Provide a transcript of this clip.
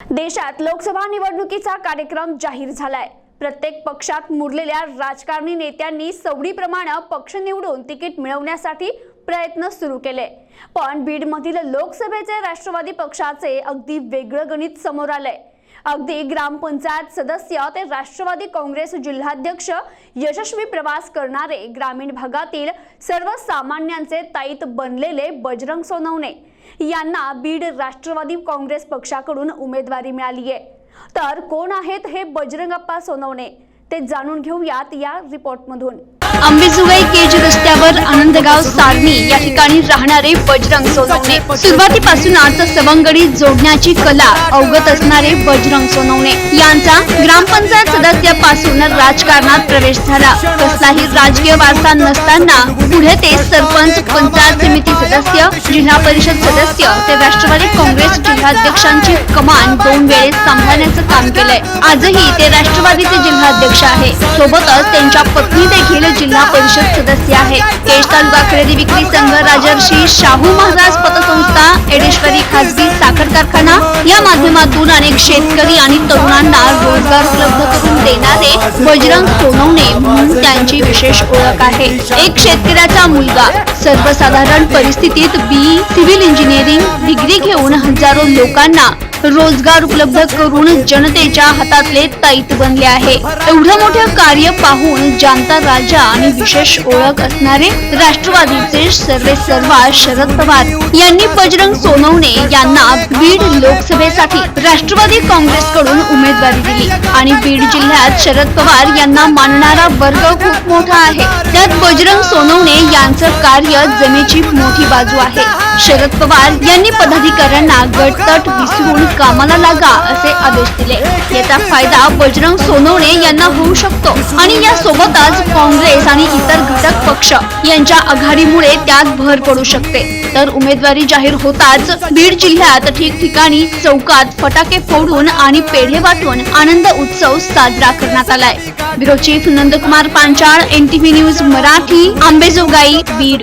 देशात लोकसभा निवडणुकीचा कार्यक्रम जाहीर झालाय. प्रत्येक पक्षात मुरलेल्या राजकारणी नेत्यांनी सवडीप्रमाणे पक्ष निवडून तिकीट मिळवण्यासाठी प्रयत्न सुरू केले. पण बीडमधील लोकसभेचे राष्ट्रवादी पक्षाचे अगदी वेगळं गणित समोर आलंय. अगदी ग्रामपंचायत सदस्य ते राष्ट्रवादी काँग्रेस जिल्हाध्यक्ष यशस्वी प्रवास करणारे ग्रामीण भागातील सर्वसामान्यांचे ताईत बनलेले बजरंग सोनवणे. यांना बीड राष्ट्रवादी काँग्रेस पक्षाकडून उमेदवारी मिळाली आहे तर कोण आहेत हे बजरंगप्पा सोनवणे? ते जाणून घेऊयात या रिपोर्टमधून अंबेजुगाई केज रस्त्यावर आनंदगाव सारणी या ठिकाणी राहणारे बजरंग सोनवणे. सुरुवातीपासून अर्थ सवंगडी जोडण्याची कला अवगत असणारे बजरंग सोनवणे. यांचा ग्रामपंचायत सदस्यापासून राजकारणात प्रवेश झाला. कसलाही राजकीय वारसा नसताना पुढे ते सरपंच पंचायत समिती सदस्य जिल्हा परिषद सदस्य ते राष्ट्रवादी काँग्रेस जिल्हाध्यक्षांची कमान दोन वेळेस सांभाळण्याचं काम केलंय. आजही ते राष्ट्रवादीचे अध्यक्ष आहे. सोबतच त्यांच्या पत्नी देखील जिल्हा परिषद सदस्य आहे केश तालुका खरेदी विक्री संघ राजर्षी शाहू महाराज पतसंस्था एडेश्वरी खासगी साखर कारखाना या माध्यमातून अनेक शेतकरी आणि तरुणांना रोजगार उपलब्ध करून देणारे बजरंग सोनवणे म्हणून त्यांची विशेष ओळख आहे. एक शेतकऱ्याचा मुलगा. सर्वसाधारण परिस्थितीत बी सिव्हिल इंजिनिअरिंग डिग्री घेऊन हजारो लोकांना रोजगार उपलब्ध करून जनतेच्या हातातले ताईत बनले आहे. एवढं मोठं कार्य पाहून जानता राजा आणि विशेष ओळख असणारे राष्ट्रवादीचे सर्वे सर्वा शरद पवार यांनी बजरंग सोनवणे यांना बीड लोकसभेसाठी राष्ट्रवादी काँग्रेसकडून उमेदवारी दिली. आणि बीड जिल्ह्यात शरद पवार यांना मानणारा वर्ग खूप मोठा आहे. त्यात बजरंग सोनवणे यांचं कार्य जमेची मोठी बाजू आहे. शरद पवार यांनी पदाधिकाऱ्यांना गटतट विसरून कामाला लागा असे आदेश दिले. याचा फायदा बजरंग सोनवणे यांना होऊ शकतो. आणि या सोबतच काँग्रेस आणि इतर घटक पक्ष यांच्या आघाडीमुळे त्यात भर पडू शकते. तर उमेदवारी जाहीर होताच बीड जिल्ह्यात ठिकठिकाणी चौकात फटाके फोडून आणि पेढे वाटून आनंद उत्सव साजरा करण्यात आलाय. Bureau chief Nandkumar Panchal NTV news Marathi Ambajogai Beed.